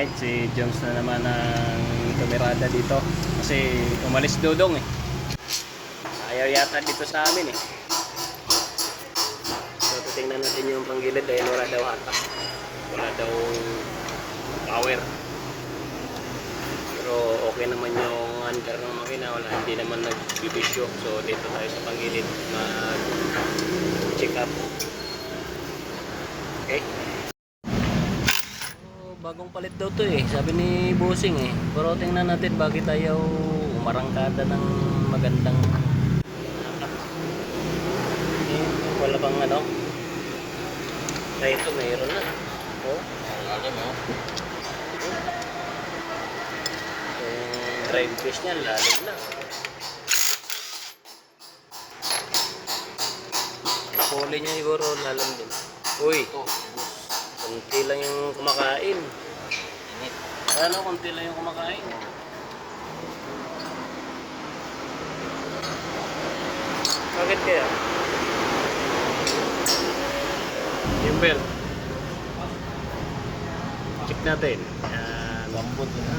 Alright, si Jones na naman ang tumirada dito. Kasi umalis dudong eh. Ayaw yata dito sa amin eh. So titingnan natin yung panggilid dahil wala daw hatak. Wala daw power. Pero okay naman yung under ng makina. Wala, hindi naman nagbibisyo. So dito tayo sa panggilid mag-check up. Okay? Oh, bagong palit daw to eh. Sabi ni Bossing eh. Pero tingnan natin bakit ayaw umarangkada ng magandang eh, wala bang ano? Ay, ito mayroon na. Oh. Lalim oh. Yung drive case niya, lalim na. Puli niya siguro lalim din. Uy, Ito. Konti lang yung kumakain. Init. Ano, konti lang yung kumakain. Bakit kaya? Yung belt. Check natin. Yan. Lambot yun ha.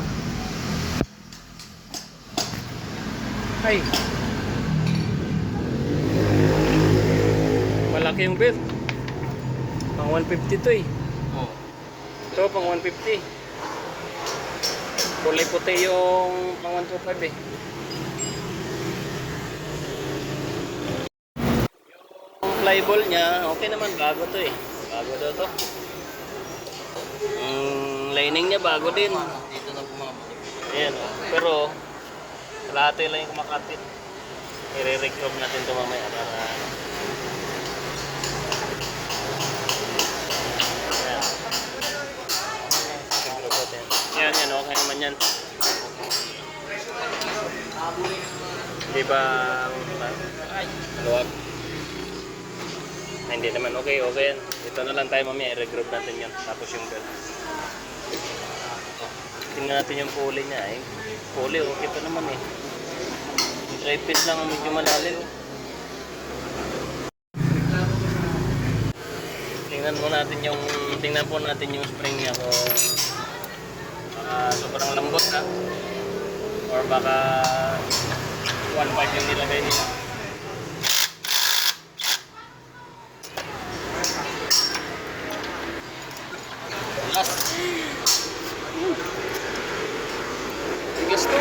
Ay! Malaki yung belt. Pang 150 to eh. Ito, pang 150. Kulay puti yung pang 125 eh. Yung flyball niya, okay naman, bago to eh. Bago daw to. Yung lining niya bago din. Dito na. Ayan oh. Pero, kalahati lang yung kumakatit. I-recrobe natin ito mamaya para yan. Di ba, luwag. Ay, hindi naman okay, okay yan. Ito na lang tayo mamaya, i-regroup natin yan. Tapos yung belt. Tingnan natin yung pulley niya eh. Pulley, okay pa naman eh. Drive piece lang ang medyo malalim. Tingnan mo natin yung, tingnan po natin yung spring niya kung baka sobrang lambot na. Or baka 1.5 yung nilagay nila. Last. Tigas to.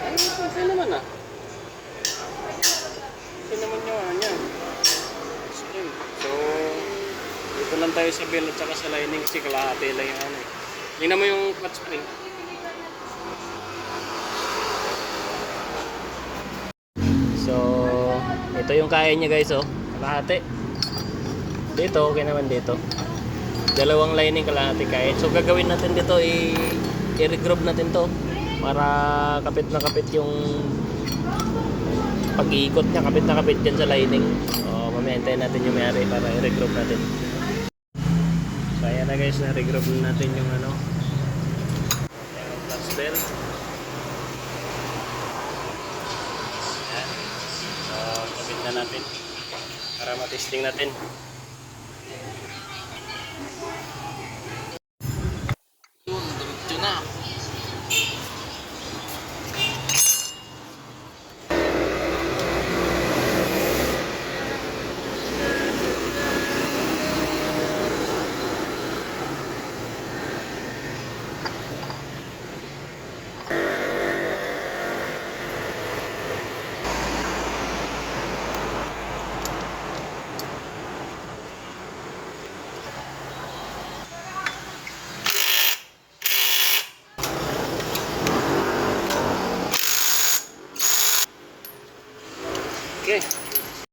Ay, okay naman ah. Ano. So, dito lang tayo sa bell at saka sa lining kasi kalahati lang yung ano eh. Tingnan mo yung clutch spring. So, ito yung kaya niya guys oh. Kalahati. Dito, okay naman dito. Dalawang lining kalahati kaya. So, gagawin natin dito i-regroup natin to para kapit na kapit yung pag-iikot niya, kapit na kapit dyan sa lining. So, mamaya hintayin natin yung mayari para i-regroup natin. So, ayan na guys, na-regroup na natin yung ano, belt. Ayan. So, kapit na natin para matesting natin.